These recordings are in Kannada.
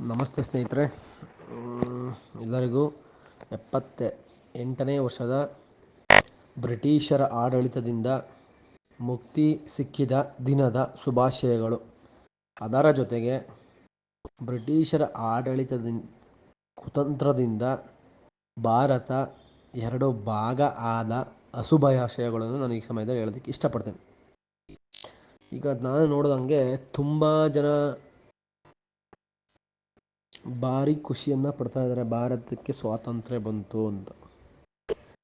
ನಮಸ್ತೆ ಸ್ನೇಹಿತರೆ. ಎಲ್ಲರಿಗೂ ಎಪ್ಪತ್ತ ಎಂಟನೇ ವರ್ಷದ ಬ್ರಿಟಿಷರ ಆಡಳಿತದಿಂದ ಮುಕ್ತಿ ಸಿಕ್ಕಿದ ದಿನದ ಶುಭಾಶಯಗಳು. ಅದರ ಜೊತೆಗೆ ಬ್ರಿಟಿಷರ ಆಡಳಿತದಿಂದ ಕುತಂತ್ರದಿಂದ ಭಾರತ ಎರಡು ಭಾಗ ಆದ ಅಶುಭಾಶಯಗಳನ್ನು ನಾನು ಈ ಸಮಯದಲ್ಲಿ ಹೇಳೋದಕ್ಕೆ ಇಷ್ಟಪಡ್ತೇನೆ. ಈಗ ನಾನು ನೋಡಿದಂಗೆ ತುಂಬ ಜನ ಭಾರಿ ಖುಷಿಯನ್ನು ಪಡ್ತಾ ಇದ್ದಾರೆ ಭಾರತಕ್ಕೆ ಸ್ವಾತಂತ್ರ್ಯ ಬಂತು ಅಂತ.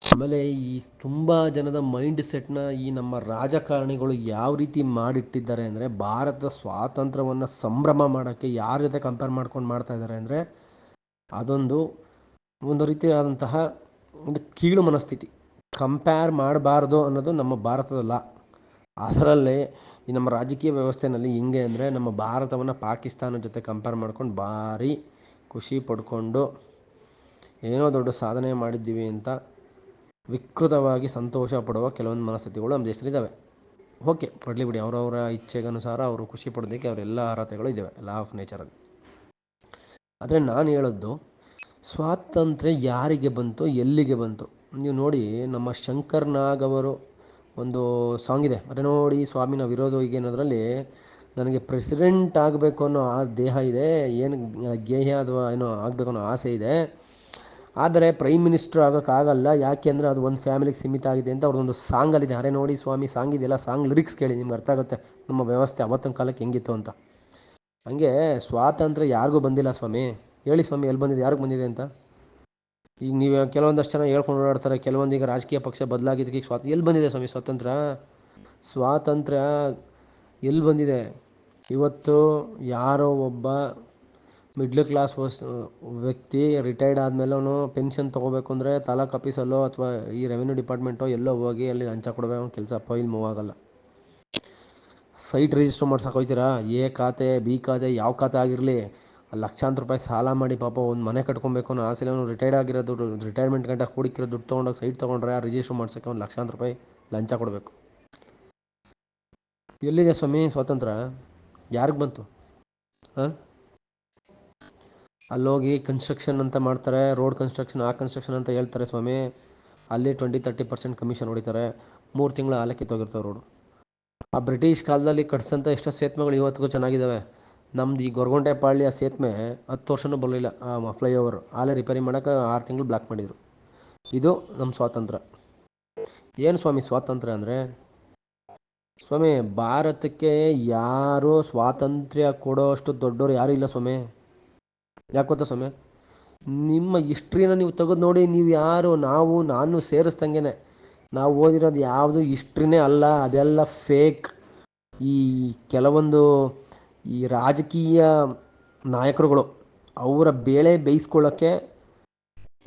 ಆಮೇಲೆ ಈ ತುಂಬ ಜನದ ಮೈಂಡ್ ಸೆಟ್ನ ಈ ನಮ್ಮ ರಾಜಕಾರಣಿಗಳು ಯಾವ ರೀತಿ ಮಾಡಿಟ್ಟಿದ್ದಾರೆ ಅಂದರೆ, ಭಾರತ ಸ್ವಾತಂತ್ರ್ಯವನ್ನು ಸಂಭ್ರಮ ಮಾಡೋಕ್ಕೆ ಯಾರ ಜೊತೆ ಕಂಪೇರ್ ಮಾಡ್ಕೊಂಡು ಮಾಡ್ತಾ ಇದ್ದಾರೆ ಅಂದರೆ, ಅದೊಂದು, ಒಂದು ರೀತಿಯಾದಂತಹ ಒಂದು ಕೀಳು ಮನಸ್ಥಿತಿ. ಕಂಪೇರ್ ಮಾಡಬಾರ್ದು ಅನ್ನೋದು ನಮ್ಮ ಭಾರತದಲ್ಲ ಅದರಲ್ಲೇ ಈ ನಮ್ಮ ರಾಜಕೀಯ ವ್ಯವಸ್ಥೆಯಲ್ಲಿ ಹಿಂಗೆ ಅಂದರೆ ನಮ್ಮ ಭಾರತವನ್ನು ಪಾಕಿಸ್ತಾನ ಜೊತೆ ಕಂಪೇರ್ ಮಾಡ್ಕೊಂಡು ಭಾರಿ ಖುಷಿ ಪಡ್ಕೊಂಡು ಏನೋ ದೊಡ್ಡ ಸಾಧನೆ ಮಾಡಿದ್ದೀವಿ ಅಂತ ವಿಕೃತವಾಗಿ ಸಂತೋಷ ಪಡುವ ಕೆಲವೊಂದು ಮನಸ್ಥಿತಿಗಳು ನಮ್ಮ ದೇಶದಲ್ಲಿದ್ದಾವೆ ಓಕೆ, ಪಡಲಿ ಬಿಡಿ. ಅವರವರ ಇಚ್ಛೆಗನುಸಾರ ಅವರು ಖುಷಿ ಪಡೋದಕ್ಕೆ ಅವರೆಲ್ಲ ಅರ್ಹತೆಗಳು ಇದ್ದಾವೆ ಲಾ ಆಫ್ ನೇಚರಲ್ಲಿ ಆದರೆ ನಾನು ಹೇಳೋದು, ಸ್ವಾತಂತ್ರ್ಯ ಯಾರಿಗೆ ಬಂತು ಎಲ್ಲಿಗೆ ಬಂತು, ನೀವು ನೋಡಿ ನಮ್ಮ ಶಂಕರ್ ನಾಗ್ ಅವರು ಒಂದು ಸಾಂಗ್ ಇದೆ. ಅದೇ ನೋಡಿ ಸ್ವಾಮಿನ ವಿರೋಧ ಅನ್ನೋದ್ರಲ್ಲಿ ನನಗೆ ಪ್ರೆಸಿಡೆಂಟ್ ಆಗಬೇಕು ಅನ್ನೋ ಆ ದೇಹ ಇದೆ, ಏನು ಗೇಹ ಅಥವಾ ಏನೋ ಆಗಬೇಕು ಅನ್ನೋ ಆಸೆ ಇದೆ. ಆದರೆ ಪ್ರೈಮ್ ಮಿನಿಸ್ಟರ್ ಆಗೋಕ್ಕಾಗಲ್ಲ ಯಾಕೆ ಅಂದರೆ ಅದು ಒಂದು ಫ್ಯಾಮಿಲಿಗೆ ಸೀಮಿತ ಆಗಿದೆ ಅಂತ ಅವ್ರದ್ದೊಂದು ಸಾಂಗಲ್ಲಿದೆ ಅರೆ ನೋಡಿ ಸ್ವಾಮಿ ಸಾಂಗ್ ಇದೆಯಲ್ಲ ಸಾಂಗ್ ಲಿರಿಕ್ಸ್ ಕೇಳಿ, ನಿಮ್ಗೆ ಅರ್ಥ ಆಗುತ್ತೆ, ನಮ್ಮ ವ್ಯವಸ್ಥೆ ಅವತ್ತೊಂದು ಕಾಲಕ್ಕೆ ಹೆಂಗಿತ್ತು ಅಂತ. ಹಂಗೆ ಸ್ವಾತಂತ್ರ್ಯ ಯಾರಿಗೂ ಬಂದಿಲ್ಲ ಸ್ವಾಮಿ. ಹೇಳಿ ಸ್ವಾಮಿ, ಎಲ್ಲಿ ಬಂದಿದೆ, ಯಾರಿಗೆ ಬಂದಿದೆ ಅಂತ? ಈಗ ನೀವು ಕೆಲವೊಂದಷ್ಟು ಜನ ಹೇಳ್ಕೊಂಡು ಓಡಾಡ್ತಾರೆ, ಕೆಲವೊಂದು ಈಗ ರಾಜಕೀಯ ಪಕ್ಷ ಬದಲಾಗಿದ್ದಕ್ಕೆ ಸ್ವಾತ, ಎಲ್ಲಿ ಬಂದಿದೆ ಸ್ವಾಮಿ ಸ್ವಾತಂತ್ರ್ಯ? ಸ್ವಾತಂತ್ರ್ಯ ಎಲ್ಲಿ ಬಂದಿದೆ? ಇವತ್ತು ಯಾರೋ ಒಬ್ಬ ಮಿಡ್ಲ್ ಕ್ಲಾಸ್ ವಸ್, ವ್ಯಕ್ತಿ ರಿಟೈರ್ಡ್ ಆದಮೇಲೂ ಪೆನ್ಷನ್ ತೊಗೋಬೇಕು ಅಂದರೆ ತಾಲೂಕು ಆಫೀಸಲ್ಲೋ ಅಥವಾ ಈ ರೆವೆನ್ಯೂ ಡಿಪಾರ್ಟ್ಮೆಂಟೋ ಎಲ್ಲೋ ಹೋಗಿ ಅಲ್ಲಿ ಲಂಚ ಕೊಡಬೇಕು ಕೆಲಸ ಫೈಲ್ ಮೂವ್ ಆಗೋಲ್ಲ. ಸೈಟ್ ರಿಜಿಸ್ಟರ್ ಮಾಡ್ಸಕ್ಕೆ ಹೋಗ್ತೀರಾ ಎ ಖಾತೆ, ಬಿ ಖಾತೆ, ಯಾವ ಖಾತೆ ಆಗಿರಲಿ? ಲಕ್ಷಾಂತರ ರೂಪಾಯಿ ಸಾಲ ಮಾಡಿ ಪಾಪ ಒಂದು ಮನೆ ಕಟ್ಕೊಬೇಕು ಅನ್ನೋ ಆಸೆಲಿ ಅವನು ರಿಟೈರ್ಡ್ ಆಗಿರೋ ದುಡ್ಡು ರಿಟೈರ್ಮೆಂಟ್ ಗಂಟ ಕೂಡಿಕ್ಕಿರೋ ದುಡ್ಡು ತೊಗೊಂಡೋಗಿ ಸೈಟ್ ತೊಗೊಂಡ್ರೆ ಆ ರಿಜಿಸ್ಟರ್ ಮಾಡ್ಸೋಕ್ಕೆ ಒಂದು ಲಕ್ಷಾಂತರ ರೂಪಾಯಿ ಲಂಚ ಕೊಡಬೇಕು. ಎಲ್ಲಿದೆ ಸ್ವಾಮಿ ಸ್ವಾತಂತ್ರ್ಯ? ಯಾರಿಗೆ ಬಂತು? ಹಾಂ? ಅಲ್ಲೋಗಿ ಕನ್ಸ್ಟ್ರಕ್ಷನ್ ಅಂತ ಮಾಡ್ತಾರೆ ರೋಡ್ ಕನ್ಸ್ಟ್ರಕ್ಷನ್ ಆ ಕನ್ಸ್ಟ್ರಕ್ಷನ್ ಅಂತ ಹೇಳ್ತಾರೆ ಸ್ವಾಮಿ. ಅಲ್ಲಿ ಟ್ವೆಂಟಿ ತರ್ಟಿ ಪರ್ಸೆಂಟ್ ಕಮಿಷನ್ ಹೊಡಿತಾರೆ. ಮೂರು ತಿಂಗಳ ಆಲಕ್ಕೆ ಹೋಗಿರ್ತಾರೆ ರೋಡು ಆ ಬ್ರಿಟಿಷ್ ಕಾಲದಲ್ಲಿ ಕಟ್ಸಂಥ ಎಷ್ಟೋ ಸೇತುವೆಗಳು ಇವತ್ತಿಗೂ ಚೆನ್ನಾಗಿದ್ದಾವೆ ನಮ್ದು ಈ ಗೊರಗುಂಟೆ ಪಾಳ್ಯ ಸೇತುವೆ ಹತ್ತು ವರ್ಷನೂ ಬರಲಿಲ್ಲ, ಆ ಫ್ಲೈಓವರ್ ಆಲೇ ರಿಪೇರಿ ಮಾಡೋಕೆ ಆರು ತಿಂಗಳು ಬ್ಲಾಕ್ ಮಾಡಿದರು. ಇದು ನಮ್ಮ ಸ್ವಾತಂತ್ರ್ಯ. ಏನು ಸ್ವಾಮಿ ಸ್ವಾತಂತ್ರ್ಯ ಅಂದರೆ? ಸ್ವಾಮಿ, ಭಾರತಕ್ಕೆ ಯಾರು ಸ್ವಾತಂತ್ರ್ಯ ಕೊಡೋಷ್ಟು ದೊಡ್ಡವರು ಯಾರೂ ಇಲ್ಲ ಸ್ವಾಮಿ. ಯಾಕೆ ಗೊತ್ತಾ ಸ್ವಾಮಿ? ನಿಮ್ಮ ಹಿಸ್ಟ್ರಿನ ನೀವು ತೆಗೆದು ನೋಡಿ, ನೀವು ಯಾರು, ನಾವು, ನಾನು ಸೇರಿಸ್ದಂಗೆ ನಾವು ಓದಿರೋದು ಯಾವುದು ಹಿಸ್ಟ್ರಿನೇ ಅಲ್ಲ, ಅದೆಲ್ಲ ಫೇಕ್ ಈ ಕೆಲವೊಂದು ಈ ರಾಜಕೀಯ ನಾಯಕರುಗಳು ಅವರ ಬೇಳೆ ಬೇಯಿಸ್ಕೊಳ್ಳೋಕ್ಕೆ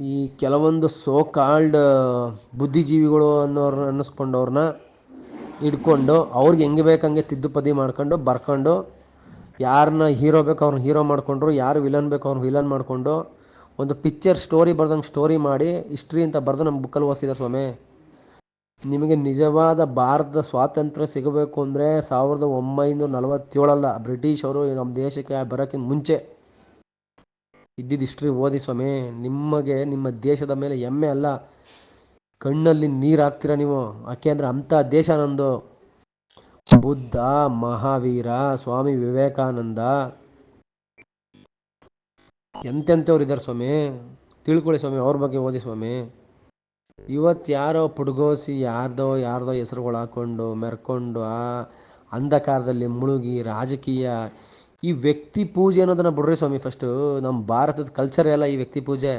ಈ ಕೆಲವೊಂದು ಸೋ ಕಾಲ್ಡ್ ಬುದ್ಧಿಜೀವಿಗಳು ಅನ್ನೋರು, ಅನ್ನಿಸ್ಕೊಂಡವ್ರನ್ನ ಹಿಡ್ಕೊಂಡು ಅವ್ರಿಗೆ ಹೆಂಗೆ ಬೇಕಂಗೆ ತಿದ್ದುಪದಿ ಮಾಡ್ಕೊಂಡು ಬರ್ಕೊಂಡು ಯಾರನ್ನ ಹೀರೋ ಬೇಕು ಅವ್ರನ್ನ ಹೀರೋ ಮಾಡಿಕೊಂಡ್ರು, ಯಾರು ವಿಲನ್ ಬೇಕು ಅವ್ರನ್ನ ವಿಲನ್ ಮಾಡಿಕೊಂಡು ಒಂದು ಪಿಕ್ಚರ್ ಸ್ಟೋರಿ ಬರ್ದಂಗೆ ಸ್ಟೋರಿ ಮಾಡಿ ಹಿಸ್ಟ್ರಿ ಅಂತ ಬರೆದು ನಮ್ಮ ಬುಕ್ಕಲ್ಲಿ ಓದಿಸಿದ್ದಾರೆ ಸ್ವಾಮಿ. ನಿಮಗೆ ನಿಜವಾದ ಭಾರತದ ಸ್ವಾತಂತ್ರ್ಯ ಸಿಗಬೇಕು ಅಂದರೆ ಸಾವಿರದ ಒಂಬೈನೂರ ನಲವತ್ತೇಳಲ್ಲ. ಬ್ರಿಟಿಷರು ನಮ್ಮ ದೇಶಕ್ಕೆ ಬರೋಕ್ಕಿಂತ ಮುಂಚೆ ಇದ್ದಿದ್ದು ಹಿಸ್ಟ್ರಿ ಓದಿ ಸ್ವಾಮಿ. ನಿಮಗೆ ನಿಮ್ಮ ದೇಶದ ಮೇಲೆ ಹೆಮ್ಮೆ ಅಲ್ಲ? ಕಣ್ಣಲ್ಲಿ ನೀರು ಹಾಕ್ತೀರ ನೀವು? ಯಾಕೆ ಅಂದರೆ ಅಂಥ ದೇಶ ನಂದು. ಬುದ್ಧ, ಮಹಾವೀರ, ಸ್ವಾಮಿ ವಿವೇಕಾನಂದ. ಎಂತೆಂಥವ್ರು ಇದ್ದಾರೆ ಸ್ವಾಮಿ? ತಿಳ್ಕೊಳ್ಳಿ ಸ್ವಾಮಿ, ಅವ್ರ ಬಗ್ಗೆ ಓದಿ ಸ್ವಾಮಿ. ಇವತ್ತು ಯಾರೋ ಪುಡ್ಗೋಸಿ ಯಾರ್ದೋ ಯಾರ್ದೋ ಹೆಸರುಗಳು ಹಾಕ್ಕೊಂಡು ಮೆರ್ಕೊಂಡು ಆ ಅಂಧಕಾರದಲ್ಲಿ ಮುಳುಗಿ ರಾಜಕೀಯ ಈ ವ್ಯಕ್ತಿ ಪೂಜೆ ಅನ್ನೋದನ್ನ ಬಿಡ್ರಿ ಸ್ವಾಮಿ ಫಸ್ಟು ನಮ್ಮ ಭಾರತದ ಕಲ್ಚರ್ ಎಲ್ಲ ಈ ವ್ಯಕ್ತಿ ಪೂಜೆ.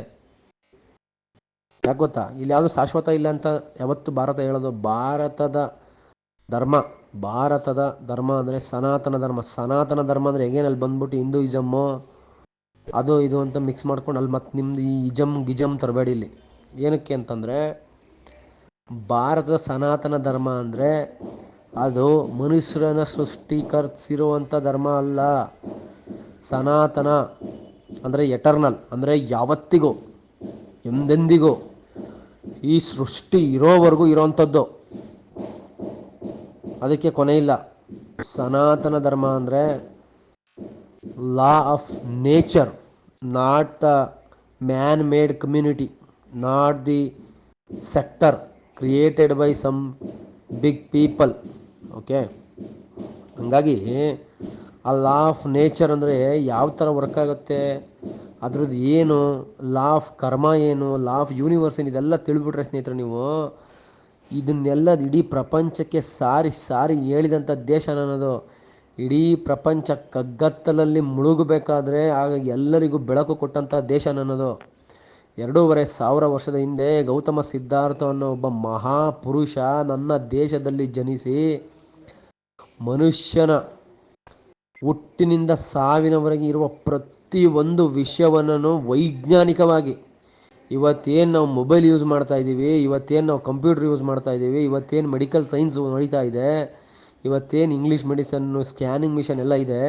ಯಾಕೆ ಗೊತ್ತಾ? ಇಲ್ಲಿ ಯಾವುದು ಶಾಶ್ವತ ಇಲ್ಲ ಅಂತ ಯಾವತ್ತು ಭಾರತ ಹೇಳೋದು ಭಾರತದ ಧರ್ಮ. ಭಾರತದ ಧರ್ಮ ಅಂದರೆ ಸನಾತನ ಧರ್ಮ. ಸನಾತನ ಧರ್ಮ ಅಂದರೆ ಹೇಗೇನಲ್ಲಿ ಬಂದ್ಬಿಟ್ಟು ಹಿಂದೂಯಿಸಮ್ಮು ಅದು, ಇದು ಅಂತ ಮಿಕ್ಸ್ ಮಾಡ್ಕೊಂಡು ಅಲ್ಲಿ ಮತ್ತೆ ನಿಮ್ದು ಈ ಇಜಮ್ ಗಿಜಮ್ ತರಬೇಡಿ ಇಲ್ಲಿ. ಏನಕ್ಕೆ ಅಂತಂದರೆ ಭಾರತದ ಸನಾತನ ಧರ್ಮ ಅಂದರೆ ಅದು ಮನುಷ್ಯರನ್ನ ಸೃಷ್ಟೀಕರಿಸಿರುವಂಥ ಧರ್ಮ ಅಲ್ಲ. ಸನಾತನ ಅಂದರೆ ಎಟರ್ನಲ್ ಅಂದರೆ ಯಾವತ್ತಿಗೂ, ಎಂದೆಂದಿಗೂ, ಈ ಸೃಷ್ಟಿ ಇರೋವರೆಗೂ ಇರೋವಂಥದ್ದು ಅದಕ್ಕೆ ಕೊನೆ ಇಲ್ಲ. ಸನಾತನ ಧರ್ಮ ಅಂದರೆ law of nature not the man made community not the sector created by some big people okay ಹಂಗಾಗಿ ಆ ಲಾ ಆಫ್ ನೇಚರ್ ಅಂದರೆ ಯಾವ ಥರ ವರ್ಕ್ ಆಗುತ್ತೆ, ಅದ್ರದ್ದು ಏನು ಲಾ ಆಫ್ ಕರ್ಮ ಏನು ಲಾ ಆಫ್ ಯೂನಿವರ್ಸ್ ಏನು, ಇದೆಲ್ಲ ತಿಳಿಬಿಟ್ರೆ ಸ್ನೇಹಿತರೆ ನೀವು, ಇದನ್ನೆಲ್ಲ ಇಡೀ ಪ್ರಪಂಚಕ್ಕೆ ಸಾರಿ ಸಾರಿ ಹೇಳಿದಂಥ ದೇಶ ನನ್ನದು ಇಡೀ ಪ್ರಪಂಚ ಕಗ್ಗತ್ತಲಲ್ಲಿ ಮುಳುಗಬೇಕಾದ್ರೆ ಆಗ ಎಲ್ಲರಿಗೂ ಬೆಳಕು ಕೊಟ್ಟಂಥ ದೇಶ ನನ್ನದು ಎರಡೂವರೆ ಸಾವಿರ ವರ್ಷದ ಹಿಂದೆ ಗೌತಮ ಸಿದ್ಧಾರ್ಥ ಅನ್ನೋ ಒಬ್ಬ ಮಹಾಪುರುಷ ನನ್ನ ದೇಶದಲ್ಲಿ ಜನಿಸಿ ಮನುಷ್ಯನ ಹುಟ್ಟಿನಿಂದ ಸಾವಿನವರೆಗೆ ಇರುವ ಪ್ರತಿಯೊಂದು ವಿಷಯವನ್ನು ವೈಜ್ಞಾನಿಕವಾಗಿ, ಇವತ್ತೇನು ನಾವು ಮೊಬೈಲ್ ಯೂಸ್ ಮಾಡ್ತಾ ಇದ್ದೀವಿ, ಇವತ್ತೇನು ನಾವು ಕಂಪ್ಯೂಟರ್ ಯೂಸ್ ಮಾಡ್ತಾ ಇದ್ದೀವಿ, ಇವತ್ತೇನು ಮೆಡಿಕಲ್ ಸೈನ್ಸ್ ನಡೀತಾ ಇದೆ, ಇವತ್ತೇನು ಇಂಗ್ಲೀಷ್ ಮೆಡಿಸನ್ನು ಸ್ಕ್ಯಾನಿಂಗ್ ಮಿಷನ್ ಎಲ್ಲ ಇದೆ,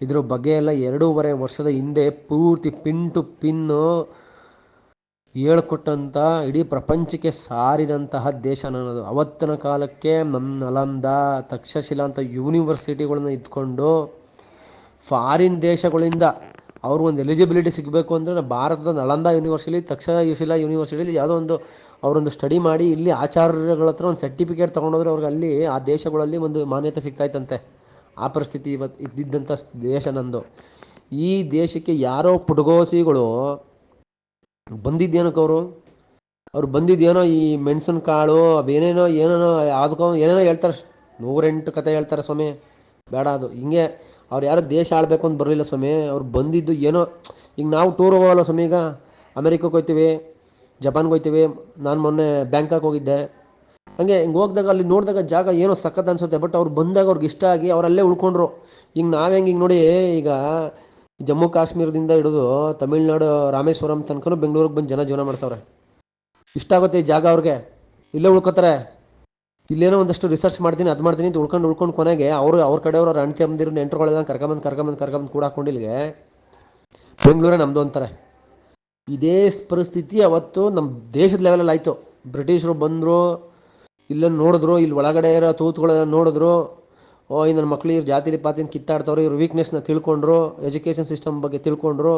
ಇದ್ರ ಬಗ್ಗೆ ಎಲ್ಲ ಎರಡೂವರೆ ವರ್ಷದ ಹಿಂದೆ ಪೂರ್ತಿ ಪಿನ್ ಟು ಪಿನ್ನು ಹೇಳ್ಕೊಟ್ಟಂಥ ಇಡೀ ಪ್ರಪಂಚಕ್ಕೆ ಸಾರಿದಂತಹ ದೇಶ ನನ್ನದು. ಅವತ್ತಿನ ಕಾಲಕ್ಕೆ ನಮ್ಮ ನಲಂದ, ತಕ್ಷಶಿಲಾ ಅಂತ ಯೂನಿವರ್ಸಿಟಿಗಳನ್ನ ಇದ್ಕೊಂಡು ಫಾರಿನ್ ದೇಶಗಳಿಂದ ಅವ್ರಿಗೊಂದು ಎಲಿಜಿಬಿಲಿಟಿ ಸಿಗಬೇಕು ಅಂದರೆ ಭಾರತದ ನಳಂದ ಯೂನಿವರ್ಸಿಟಿ ತಕ್ಷಶಿಲಾ ಯೂನಿವರ್ಸಿಟಿಲಿ ಯಾವುದೋ ಒಂದು ಅವರೊಂದು ಸ್ಟಡಿ ಮಾಡಿ ಇಲ್ಲಿ ಆಚಾರ್ಯಗಳ ಹತ್ರ ಒಂದು ಸರ್ಟಿಫಿಕೇಟ್ ತೊಗೊಂಡೋದ್ರೆ ಅವ್ರಿಗೆ ಅಲ್ಲಿ ಆ ದೇಶಗಳಲ್ಲಿ ಒಂದು ಮಾನ್ಯತೆ ಸಿಗ್ತಾಯಿತ್ತಂತೆ ಆ ಪರಿಸ್ಥಿತಿ ಇವತ್ತು ಇದ್ದಿದ್ದಂಥ ದೇಶ ನಂದು ಈ ದೇಶಕ್ಕೆ ಯಾರೋ ಪುಟಗೋಸಿಗಳು ಬಂದಿದ್ದೇನಕ್ಕೆ ಅವರು ಅವ್ರು ಬಂದಿದ್ದೇನೋ ಈ ಮೆಣಸಿನ ಕಾಳು ಅವೇನೇನೋ ಏನೇನೋ ಯಾವುದಕ್ಕೋ ಏನೇನೋ ಹೇಳ್ತಾರೆ ನೂರೆಂಟು ಕತೆ ಹೇಳ್ತಾರೆ ಸ್ವಾಮಿ. ಬೇಡ ಅದು. ಹಿಂಗೆ ಅವ್ರು ಯಾರು ದೇಶ ಆಳ್ಬೇಕು ಅಂತ ಬರಲಿಲ್ಲ ಸ್ವಾಮಿ. ಅವ್ರು ಬಂದಿದ್ದು ಏನೋ, ಈಗ ನಾವು ಟೂರ್ ಹೋಗೋಲ್ಲ ಸ್ವಾಮಿ ಈಗ. ಅಮೆರಿಕಕ್ಕೆ ಹೋಗ್ತೀವಿ ಜಪಾನ್ಗೆ ಹೋಗ್ತೀವಿ ನಾನು ಮೊನ್ನೆ ಬ್ಯಾಂಕಾಕ್ ಹೋಗಿದ್ದೆ. ಹಂಗೆ ಹಿಂಗೆ ಹೋಗ್ದಾಗ ಅಲ್ಲಿ ನೋಡಿದಾಗ ಜಾಗ ಏನೋ ಸಖತ್ ಅನ್ಸುತ್ತೆ. ಬಟ್ ಅವ್ರು ಬಂದಾಗ ಅವ್ರಿಗೆ ಇಷ್ಟ ಆಗಿ ಅವರಲ್ಲೇ ಉಳ್ಕೊಂಡ್ರು. ಈಗ ನಾವು ಹಿಂಗೆ ನೋಡಿ, ಈಗ ಜಮ್ಮು ಕಾಶ್ಮೀರದಿಂದ ಹಿಡಿದು ತಮಿಳ್ನಾಡು, ರಾಮೇಶ್ವರಂ ತನಕ ಬೆಂಗಳೂರಿಗೆ ಬಂದು ಜನ ಜೀವನ ಮಾಡ್ತಾವ್ರೆ. ಇಷ್ಟ ಆಗುತ್ತೆ ಈ ಜಾಗ ಅವ್ರಿಗೆ. ಇಲ್ಲೇ ಉಳ್ಕೋತಾರೆ. ಇಲ್ಲೇನೋ ಒಂದಷ್ಟು ರಿಸರ್ಚ್ ಮಾಡ್ತೀನಿ, ಅದು ಮಾಡ್ತೀನಿ ಅಂತ ಉಳ್ಕೊಂಡು ಉಳ್ಕೊಂಡು ಕೊನೆಗೆ ಅವರು ಅವ್ರ ಕಡೆಯವರು ಅವ್ರ ಅಣ್ಣ ತಮ್ಮದಿರು ನೆಂಟ್ರುಗಳೆಲ್ಲ ಕರ್ಕೊಂಬಂದು ಕರ್ಕೊಂಬಂದು ಕರ್ಕೊಂಬಂದು ಕೂಡ ಹಾಕೊಂಡಿಲ್ಗೆ ಬೆಂಗಳೂರೇ ನಮ್ಮದು ಅಂತಾರೆ. ಇದೇ ಪರಿಸ್ಥಿತಿ ಅವತ್ತು ನಮ್ಮ ದೇಶದ ಲೆವೆಲಲ್ಲಿ ಆಯಿತು. ಬ್ರಿಟಿಷರು ಬಂದರು ಇಲ್ಲ ನೋಡಿದ್ರು, ಇಲ್ಲಿ ಒಳಗಡೆ ಇರೋ ತೂತುಗಳೆಲ್ಲ ನೋಡಿದ್ರು. ಓ, ಈ ನನ್ನ ಮಕ್ಕಳು ಇವ್ರು ಜಾತಿಲಿ ಪಾತಿನ ಕಿತ್ತಾಡ್ತವ್ರು, ಇವ್ರ ವೀಕ್ನೆಸ್ನ ತಿಳ್ಕೊಂಡ್ರು ಎಜುಕೇಷನ್ ಸಿಸ್ಟಮ್ ಬಗ್ಗೆ ತಿಳ್ಕೊಂಡ್ರು,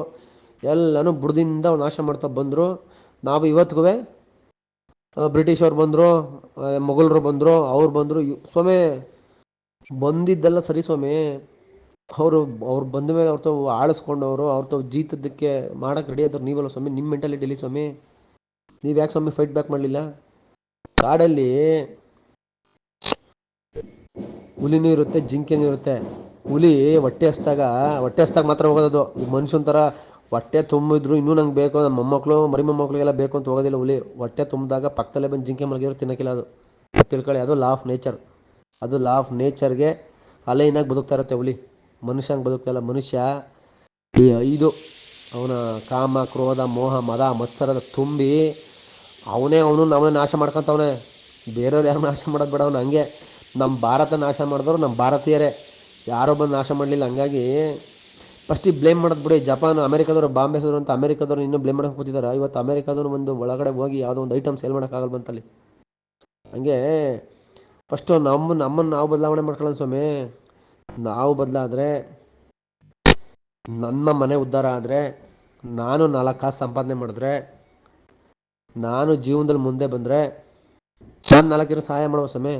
ಎಲ್ಲನೂ ಬುಡದಿಂದ ನಾಶ ಮಾಡ್ತಾ ಬಂದರು. ನಾವು ಇವತ್ತಿಗೂ ಬ್ರಿಟಿಷವ್ರು ಬಂದರು ಮೊಘಲರು ಬಂದರು, ಅವ್ರು ಬಂದರು ಸ್ವಾಮಿ, ಬಂದಿದ್ದೆಲ್ಲ ಸರಿ ಸ್ವಾಮಿ. ಅವರು, ಅವ್ರು ಬಂದ ಮೇಲೆ ಅವ್ರ ತಾವು ಆಳಿಸ್ಕೊಂಡವರು, ಅವ್ರ ತಾವು ಜೀತದಕ್ಕೆ ಮಾಡೋಕೆ ರೆಡಿ ಆದ್ರು ನೀವಲ್ಲ ಸ್ವಾಮಿ ನಿಮ್ಮ ಮೆಂಟಾಲಿಟಿಲಿ ಸ್ವಾಮಿ. ನೀವು ಯಾಕೆ ಸ್ವಾಮಿ ಫೈಟ್ ಬ್ಯಾಕ್ ಮಾಡಲಿಲ್ಲ? ಕಾಡಲ್ಲಿ ಹುಲಿನೂ ಇರುತ್ತೆ, ಜಿಂಕೆನೂ ಇರುತ್ತೆ. ಹುಲಿ ಹೊಟ್ಟೆ ಹಸ್ದಾಗ ಹೊಟ್ಟೆ ಹಸ್ದಾಗ ಮಾತ್ರ ಹೋಗೋದು ಈ ಮನುಷ್ಯನ ಥರ ಹೊಟ್ಟೆ ತುಂಬಿದ್ರು ಇನ್ನೂ ನಂಗೆ ಬೇಕು ನಮ್ಮ ಮೊಮ್ಮಕ್ಕಳು ಮರಿ ಮೊಮ್ಮಕ್ಕಳಿಗೆಲ್ಲ ಬೇಕು ಅಂತ ಹೋಗೋದಿಲ್ಲ ಹುಲಿ. ಹೊಟ್ಟೆ ತುಂಬಿದಾಗ ಪಕ್ಕದಲ್ಲೇ ಬಂದು ಜಿಂಕೆ ಮಲಗಿದ್ರು ತಿನ್ನೋಕ್ಕಿಲ್ಲ ಅದು. ತಿಳ್ಕೊಳ್ಳಿ, ಅದು ಲಾ ಆಫ್ ನೇಚರ್ ಅದು ಲಾ ಆಫ್ ನೇಚರ್ಗೆ ಅಲೈನಾಗಿ ಬದುಕ್ತಾ ಇರುತ್ತೆ ಹುಲಿ. ಮನುಷ್ಯಂಗೆ ಬದುಕ್ತಾ ಇಲ್ಲ, ಮನುಷ್ಯ ಇದು ಅವನ ಕಾಮ, ಕ್ರೋಧ, ಮೋಹ, ಮದ, ಮತ್ಸರದ ತುಂಬಿ ಅವನೇ ಅವನು ಅವನೇ ನಾಶ ಮಾಡ್ಕೊತವನೆ. ಬೇರೆಯವ್ರು ಯಾರು ನಾಶ ಮಾಡೋದು ಬೇಡ ಅವನು ಹಂಗೆ. ನಮ್ಮ ಭಾರತ ನಾಶ ಮಾಡಿದವರು ನಮ್ಮ ಭಾರತೀಯರೇ. ಯಾರೋ ಬಂದು ನಾಶ ಮಾಡಲಿಲ್ಲ. ಹಂಗಾಗಿ ಫಸ್ಟಿಗೆ ಬ್ಲೇಮ್ ಮಾಡೋದು ಬಿಡಿ. ಜಪಾನ್, ಅಮೆರಿಕದವರು ಬಾಂಬೆ ಸದ್ರು ಅಂತ ಅಮೆರಿಕದವ್ರು ಇನ್ನೂ ಬ್ಲೇಮ್ ಮಾಡೋಕೆ ಕೂತಿದ್ದಾರೆ ಇವತ್ತು ಅಮೆರಿಕದವ್ರು ಒಂದು ಒಳಗಡೆ ಹೋಗಿ ಯಾವುದೋ ಒಂದು ಐಟಮ್ ಸೇಲ್ ಮಾಡೋಕ್ಕಾಗಲ್ಲ ಬಂತಲ್ಲಿ ಹಂಗೆ ಫಸ್ಟು ನಮ್ಮ ನಮ್ಮನ್ನು ನಾವು ಬದಲಾವಣೆ ಮಾಡ್ಕೊಳ್ಳೋಣ ಸ್ವಾಮಿ. ನಾವು ಬದಲಾದರೆ ನನ್ನ ಮನೆ ಉದ್ಧಾರ ಆದರೆ ನಾನು ನಾಲ್ಕು ಕಾಸು ಸಂಪಾದನೆ ಮಾಡಿದ್ರೆ ನಾನು ಜೀವನದಲ್ಲಿ ಮುಂದೆ ಬಂದರೆ ನಾನು ನಾಲ್ಕಿರೋ ಸಹಾಯ ಮಾಡುವ ಸ್ವಾಮಿ.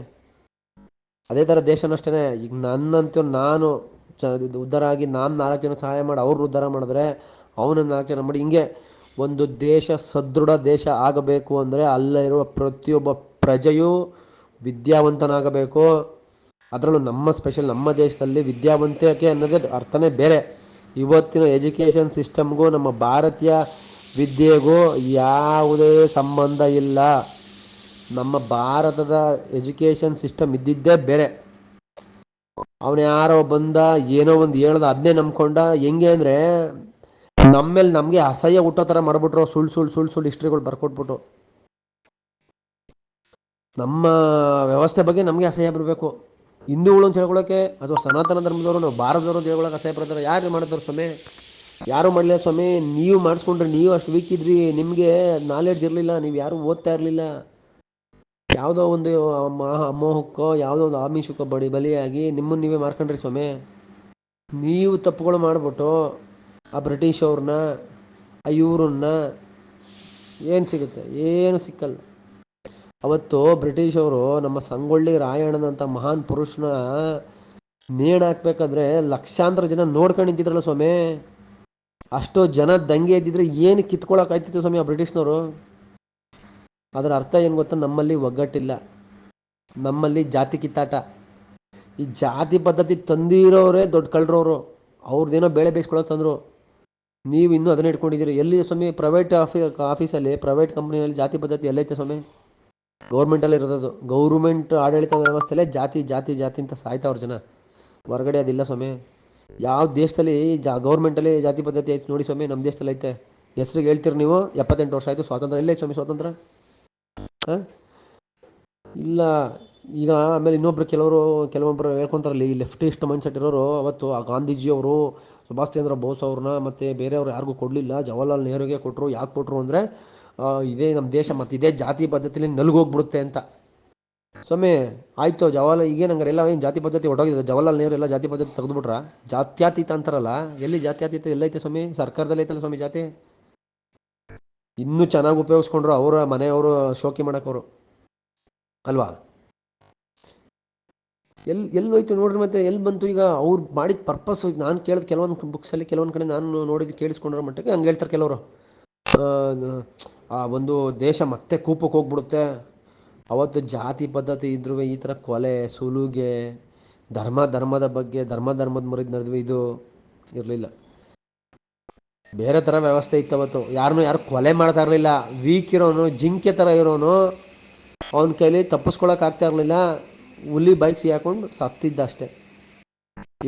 ಅದೇ ಥರ ದೇಶನೂ ಅಷ್ಟೇ ಈಗ ನನ್ನಂತೂ ನಾನು ಉದ್ಧಾರ ಆಗಿ ನಾನು ನಾಲ್ಕು ಜನ ಸಹಾಯ ಮಾಡಿ ಅವ್ರು ಉದ್ಧಾರ ಮಾಡಿದ್ರೆ ಅವನ ನಾಲ್ಕು ಜನ ಮಾಡಿ ಹಿಂಗೆ ಒಂದು ದೇಶ ಸದೃಢ ದೇಶ ಆಗಬೇಕು ಅಂದರೆ ಅಲ್ಲಿರುವ ಪ್ರತಿಯೊಬ್ಬ ಪ್ರಜೆಯೂ ವಿದ್ಯಾವಂತನಾಗಬೇಕು. ಅದರಲ್ಲೂ ನಮ್ಮ ಸ್ಪೆಷಲ್ ನಮ್ಮ ದೇಶದಲ್ಲಿ ವಿದ್ಯಾವಂತಿಕೆ ಅನ್ನೋದೇ ಅರ್ಥನೇ ಬೇರೆ. ಇವತ್ತಿನ ಎಜುಕೇಷನ್ ಸಿಸ್ಟಮ್ಗೂ ನಮ್ಮ ಭಾರತೀಯ ವಿದ್ಯೆಗೂ ಯಾವುದೇ ಸಂಬಂಧ ಇಲ್ಲ. ನಮ್ಮ ಭಾರತದ ಎಜುಕೇಷನ್ ಸಿಸ್ಟಮ್ ಇದ್ದಿದ್ದೇ ಬೇರೆ. ಅವನು ಯಾರೋ ಬಂದ, ಏನೋ ಒಂದು ಹೇಳ್ದ ಅದನ್ನೇ ನಂಬ್ಕೊಂಡ. ಹೆಂಗೆ ಅಂದರೆ, ನಮ್ಮೇಲೆ ನಮಗೆ ಅಸಹ್ಯ ಹುಟ್ಟೋ ಥರ ಮಾಡಿಬಿಟ್ರು ಸುಳ್ಳು ಸುಳ್ಳು ಸುಳ್ಳು ಸುಳ್ಳು ಹಿಸ್ಟ್ರಿಗಳು ಬರ್ಕೊಟ್ಬಿಟ್ಟು. ನಮ್ಮ ವ್ಯವಸ್ಥೆ ಬಗ್ಗೆ ನಮಗೆ ಅಸಹ್ಯ ಬರಬೇಕು. ಹಿಂದೂಗಳು ಅಂತ ಹೇಳ್ಕೊಳಕ್ಕೆ, ಅಥವಾ ಸನಾತನ ಧರ್ಮದವರು, ನಾವು ಭಾರತದವರು ಅಂತ ಹೇಳ್ಕೊಳಕ್ಕೆ ಅಸಹ್ಯ ಬರ್ತಾರೆ ಯಾರು ಮಾಡಿದ್ರು ಸ್ವಾಮಿ? ಯಾರು ಮಾಡಲಿಲ್ಲ ಸ್ವಾಮಿ? ನೀವು ಮಾಡಿಸ್ಕೊಂಡ್ರೆ ನೀವು ಅಷ್ಟು ವೀಕ್ ಇದ್ರಿ, ನಿಮಗೆ ನಾಲೆಡ್ಜ್ ಇರಲಿಲ್ಲ, ನೀವು ಯಾರು ಓದ್ತಾ ಇರಲಿಲ್ಲ. ಯಾವುದೋ ಒಂದು ಅಮೋಹಕ್ಕೋ ಮೋಹಕ್ಕೋ ಯಾವುದೋ ಒಂದು ಆಮಿಷಕ್ಕೋ ಬಡಿ ಬಲಿಯಾಗಿ ನಿಮ್ಮನ್ನ ನೀವೇ ಮಾರ್ಕೊಂಡ್ರಿ ಸ್ವಾಮಿ. ನೀವು ತಪ್ಪುಗಳು ಮಾಡಿಬಿಟ್ಟು ಆ ಬ್ರಿಟಿಷ್ ಅವ್ರನ್ನ, ಆ ಇವ್ರನ್ನ ಏನು ಸಿಗುತ್ತೆ? ಏನು ಸಿಕ್ಕಲ್ಲ. ಅವತ್ತು ಬ್ರಿಟಿಷ್ ಅವರು ನಮ್ಮ ಸಂಗೊಳ್ಳಿ ರಾಯಣ್ಣನಂತ ಮಹಾನ್ ಪುರುಷನ ನೇಣ ಹಾಕ್ಬೇಕಾದ್ರೆ ಲಕ್ಷಾಂತರ ಜನ ನೋಡ್ಕೊಂಡು ನಿಂತಿದ್ರಲ್ಲ ಸ್ವಾಮಿ. ಅಷ್ಟೋ ಜನ ದಂಗೆ ಇದ್ದಿದ್ರೆ ಏನು ಕಿತ್ಕೊಳಕ್ ಆಯ್ತಿತ್ತು ಸ್ವಾಮಿ ಆ ಬ್ರಿಟಿಷ್ನವರು? ಅದರ ಅರ್ಥ ಏನು ಗೊತ್ತಾ? ನಮ್ಮಲ್ಲಿ ಒಗ್ಗಟ್ಟಿಲ್ಲ. ನಮ್ಮಲ್ಲಿ ಜಾತಿ ಕಿತ್ತಾಟ. ಈ ಜಾತಿ ಪದ್ಧತಿ ತಂದಿರೋರೇ ದೊಡ್ಡ ಕಳ್ಳರವರು. ಅವ್ರದ್ದೇನೋ ಬೇಳೆ ಬೇಯಿಸ್ಕೊಳ್ಳೋಕೆ ತಂದರು. ನೀವು ಇನ್ನೂ ಅದನ್ನ ಇಟ್ಕೊಂಡಿದ್ದೀರಿ. ಎಲ್ಲಿ ಸ್ವಾಮಿ ಪ್ರೈವೇಟ್ ಆಫೀ ಆಫೀಸಲ್ಲಿ ಪ್ರೈವೇಟ್ ಕಂಪ್ನಿಯಲ್ಲಿ ಜಾತಿ ಪದ್ಧತಿ ಎಲ್ಲೈತೆ ಸ್ವಾಮಿ? ಗೌರ್ಮೆಂಟಲ್ಲಿ ಇರೋದು ಗೌರ್ಮೆಂಟ್ ಆಡಳಿತ ವ್ಯವಸ್ಥೆಯಲ್ಲೇ ಜಾತಿ ಜಾತಿ ಜಾತಿ ಅಂತ ಸಾಯ್ತಾವ್ರ ಜನ. ಹೊರಗಡೆ ಅದಿಲ್ಲ ಸ್ವಾಮಿ. ಯಾವ ದೇಶದಲ್ಲಿ ಜಾ ಗೌರ್ಮೆಂಟಲ್ಲಿ ಜಾತಿ ಪದ್ಧತಿ ಐತೆ ನೋಡಿ ಸ್ವಾಮಿ. ನಮ್ಮ ದೇಶದಲ್ಲಿ ಐತೆ. ಹೆಸ್ರಿಗೆ ಹೇಳ್ತೀರಿ ನೀವು, ಎಪ್ಪತ್ತೆಂಟು ವರ್ಷ ಆಯಿತು ಸ್ವಾತಂತ್ರ್ಯ. ಇಲ್ಲೇ ಸ್ವಾಮಿ ಸ್ವಾತಂತ್ರ್ಯ? ಇಲ್ಲ, ಈಗ ಆಮೇಲೆ ಇನ್ನೊಬ್ರು ಕೆಲವರು ಕೆಲವೊಬ್ಬರು ಹೇಳ್ಕೊಂತಾರಲ್ಲಿ, ಈ ಮೈಂಡ್ ಸೆಟ್ ಇರೋರು ಅವತ್ತು ಆ ಗಾಂಧೀಜಿಯವರು ಸುಭಾಷ್ ಚಂದ್ರ ಬೋಸ್ ಅವ್ರನ್ನ ಮತ್ತು ಬೇರೆಯವ್ರು ಯಾರಿಗೂ ಕೊಡಲಿಲ್ಲ, ಜವಾಹರ್ಲಾಲ್ ನೆಹರುಗೆ ಕೊಟ್ಟರು ಯಾಕೆ ಕೊಟ್ಟರು ಅಂದರೆ ಇದೇ ನಮ್ಮ ದೇಶ ಮತ್ತು ಇದೇ ಜಾತಿ ಪದ್ಧತಿಲಿ ನಲ್ಗೋಗ್ಬಿಡುತ್ತೆ ಅಂತ. ಸ್ವಾಮಿ, ಆಯಿತು, ಜವಾಹರ್ಲಾಲ್ ಈಗೇನು ಎಲ್ಲ ಏನು ಜಾತಿ ಪದ್ಧತಿ ಹೊಟ್ಟೋಗಿದೆ ಜವಾಹರ್ಲಾಲ್ ನೆಹರು ಎಲ್ಲ ಜಾತಿ ಪದ್ಧತಿ ತೆಗೆದುಬಿಟ್ರ? ಜಾತ್ಯಾತೀತ ಅಂತಾರಲ್ಲ, ಎಲ್ಲಿ ಜಾತ್ಯಾತೀತ ಎಲ್ಲೈತೆ ಸ್ವಾಮಿ? ಸರ್ಕಾರದಲ್ಲಿ ಐತಲ್ಲ ಸ್ವಾಮಿ ಜಾತಿ? ಇನ್ನೂ ಚೆನ್ನಾಗಿ ಉಪಯೋಗಿಸ್ಕೊಂಡ್ರು ಅವರ ಮನೆಯವರು ಶೋಕಿ ಮಾಡಕ್ಕವರು ಅಲ್ವಾ? ಎಲ್ಲಿ ಎಲ್ಲಿ ಹೋಯ್ತು ನೋಡ್ರಿ ಮತ್ತೆ ಎಲ್ಲಿ ಬಂತು ಈಗ ಅವ್ರು ಮಾಡಿದ ಪರ್ಪಸ್ ನಾನು ಕೇಳಿದ ಕೆಲವೊಂದು ಬುಕ್ಸಲ್ಲಿ ಕೆಲವೊಂದು ಕಡೆ ನಾನು ನೋಡಿದ್ದು ಕೇಳಿಸ್ಕೊಂಡ್ರ ಮಟ್ಟಿಗೆ ಹಂಗೆ ಹೇಳ್ತಾರೆ ಕೆಲವರು. ಆ ಒಂದು ದೇಶ ಮತ್ತೆ ಕೂಪಕ್ಕೆ ಹೋಗ್ಬಿಡುತ್ತೆ. ಅವತ್ತು ಜಾತಿ ಪದ್ಧತಿ ಇದ್ರೂ ಈ ಥರ ಕೊಲೆ, ಸುಲುಗೆ, ಧರ್ಮ, ಧರ್ಮದ ಬಗ್ಗೆ, ಧರ್ಮ, ಧರ್ಮದ ಮುರಿದ ನಡೆದ್ವಿ ಇದು ಇರಲಿಲ್ಲ. ಬೇರೆ ಥರ ವ್ಯವಸ್ಥೆ ಇತ್ತು ಅವತ್ತು. ಯಾರನ್ನೂ ಯಾರು ಕೊಲೆ ಮಾಡ್ತಾ ಇರಲಿಲ್ಲ. ವೀಕ್ ಇರೋನು, ಜಿಂಕೆ ಥರ ಇರೋನು, ಅವನ ಕೈಲಿ ತಪ್ಪಿಸ್ಕೊಳಕ್ ಆಗ್ತಾ ಇರಲಿಲ್ಲ. ಹುಲಿ ಬೈಕ್ ಸಿಗಾಕೊಂಡು ಸತ್ತಿದ್ದ ಅಷ್ಟೇ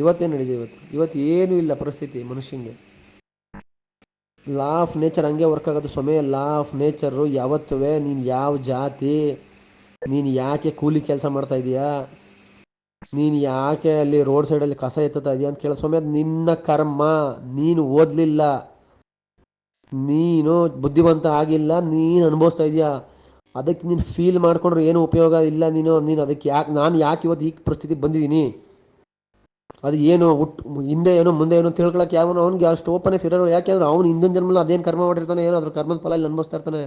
ಇವತ್ತೇನು ನಡೀದೆ ಇವತ್ತು? ಇವತ್ತು ಏನೂ ಇಲ್ಲ ಪರಿಸ್ಥಿತಿ ಮನುಷ್ಯಂಗೆ. ಲಾ ಆಫ್ ನೇಚರ್ ಹಂಗೆ ವರ್ಕ್ ಆಗೋದು ಸ್ವಾಮಿ. ಲಾ ಆಫ್ ನೇಚರು ಯಾವತ್ತೂ ನೀನು ಯಾವ ಜಾತಿ, ನೀನು ಯಾಕೆ ಕೂಲಿ ಕೆಲಸ ಮಾಡ್ತಾ ಇದೀಯಾ, ನೀನು ಯಾಕೆ ಅಲ್ಲಿ ರೋಡ್ ಸೈಡಲ್ಲಿ ಕಸ ಎತ್ತುತ್ತಾ ಇದೆಯಾ ಅಂತ ಕೇಳೋ ಸ್ವಾಮಿ. ನಿನ್ನ ಕರ್ಮ. ನೀನು ಓದಲಿಲ್ಲ. ನೀನು ಬುದ್ಧಿವಂತ ಆಗಿಲ್ಲ, ನೀನು ಅನುಭವಿಸ್ತಾ ಇದೀಯಾ? ಅದಕ್ಕೆ ನೀನು ಫೀಲ್ ಮಾಡ್ಕೊಂಡ್ರೆ ಏನು ಉಪಯೋಗ ಇಲ್ಲ ನೀನು? ನೀನು ಅದಕ್ಕೆ ಯಾಕೆ ನಾನು ಯಾಕೆ ಇವತ್ತು ಈ ಪರಿಸ್ಥಿತಿ ಬಂದಿದ್ದೀನಿ? ಅದು ಏನು ಹುಟ್ಟು ಹಿಂದೆ ಏನು ಮುಂದೆ ಏನೋ ತಿಳ್ಕೊಳಕ್ಕೆ ಯಾವನು ಅವ್ನಿಗೆ ಅಷ್ಟು ಓಪನೆಸ್ ಇರೋರು ಯಾಕೆಂದ್ರೆ ಅವ್ನು ಹಿಂದಿನ ಜನ್ಮಲ್ಲಿ ಅದೇನು ಕರ್ಮ ಮಾಡಿರ್ತಾನೆ, ಏನೋ ಅದ್ರ ಕರ್ಮದ ಫಲ ಇಲ್ಲಿ ಅನುಭವಿಸ್ತಾ ಇರ್ತಾನೆ.